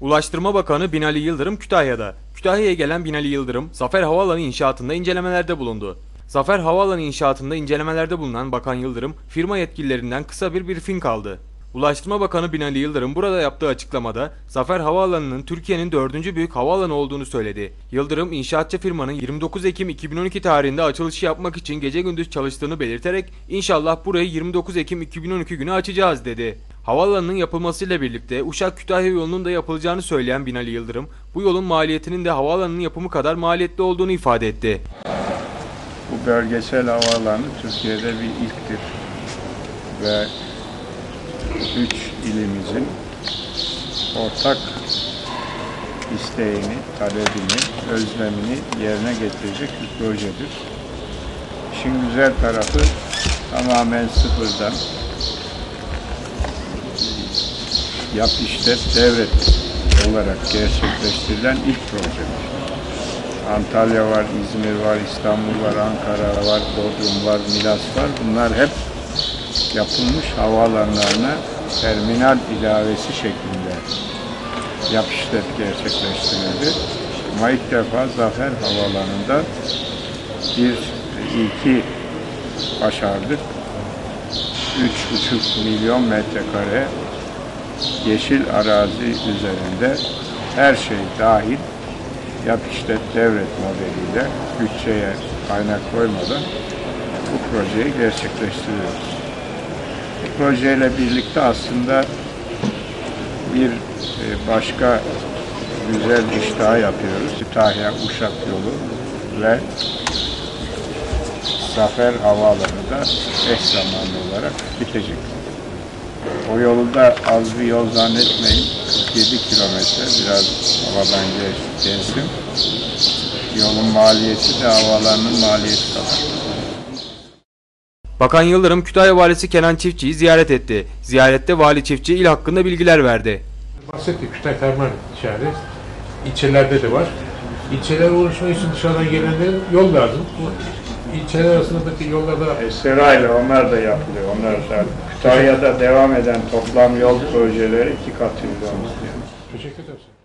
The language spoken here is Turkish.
Ulaştırma Bakanı Binali Yıldırım Kütahya'da. Kütahya'ya gelen Binali Yıldırım, Zafer Havaalanı inşaatında incelemelerde bulundu. Zafer Havaalanı inşaatında incelemelerde bulunan Bakan Yıldırım, firma yetkililerinden kısa bir briefing aldı. Ulaştırma Bakanı Binali Yıldırım burada yaptığı açıklamada Zafer Havaalanı'nın Türkiye'nin dördüncü büyük havaalanı olduğunu söyledi. Yıldırım, inşaatçı firmanın 29 Ekim 2012 tarihinde açılışı yapmak için gece gündüz çalıştığını belirterek inşallah burayı 29 Ekim 2012 günü açacağız dedi. Havaalanının yapılmasıyla birlikte Uşak-Kütahya yolunun da yapılacağını söyleyen Binali Yıldırım, bu yolun maliyetinin de havaalanının yapımı kadar maliyetli olduğunu ifade etti. Bu bölgesel havaalanı Türkiye'de bir ilktir ve üç ilimizin ortak isteğini, talebini, özlemini yerine getirecek bir projedir. İşin güzel tarafı tamamen sıfırdan yap işlet devret olarak gerçekleştirilen ilk projedir. Antalya var, İzmir var, İstanbul var, Ankara var, Bodrum var, Milas var. Bunlar hep yapılmış havaalanlarına terminal ilavesi şeklinde yap işlet gerçekleştirildi. Ama ilk defa Zafer Havaalanı'nda bir ilki başardık. 3,5 milyon metrekare yeşil arazi üzerinde her şey dahil yap işlet devret modeliyle bütçeye kaynak koymadan bu projeyi gerçekleştiriyoruz. Bu projeyle birlikte aslında bir e, başka güzel iş daha yapıyoruz. Kütahya Uşak yolu ve Zafer Havaalanı da eş zamanlı olarak bitecek. O yolu da az bir yol zannetmeyin. 47 kilometre biraz havadan geç, gezdim. Yolun maliyeti de havalanın maliyeti kadar. Bakan Yıldırım Kütahya Valisi Kenan Çiftçi'yi ziyaret etti. Ziyarette Vali Çiftçi il hakkında bilgiler verdi. Bahsettik Kütahya Karman şehri. İlçelerde de var. İlçeler oluşmak için dışarıdan gelenlerin yol lazım. İlçeler arasındaki yollarda Esera ile onlar da yapılıyor. Onlar da Kütahya'da devam eden toplam yol projeleri iki katıydı. teşekkür ederim.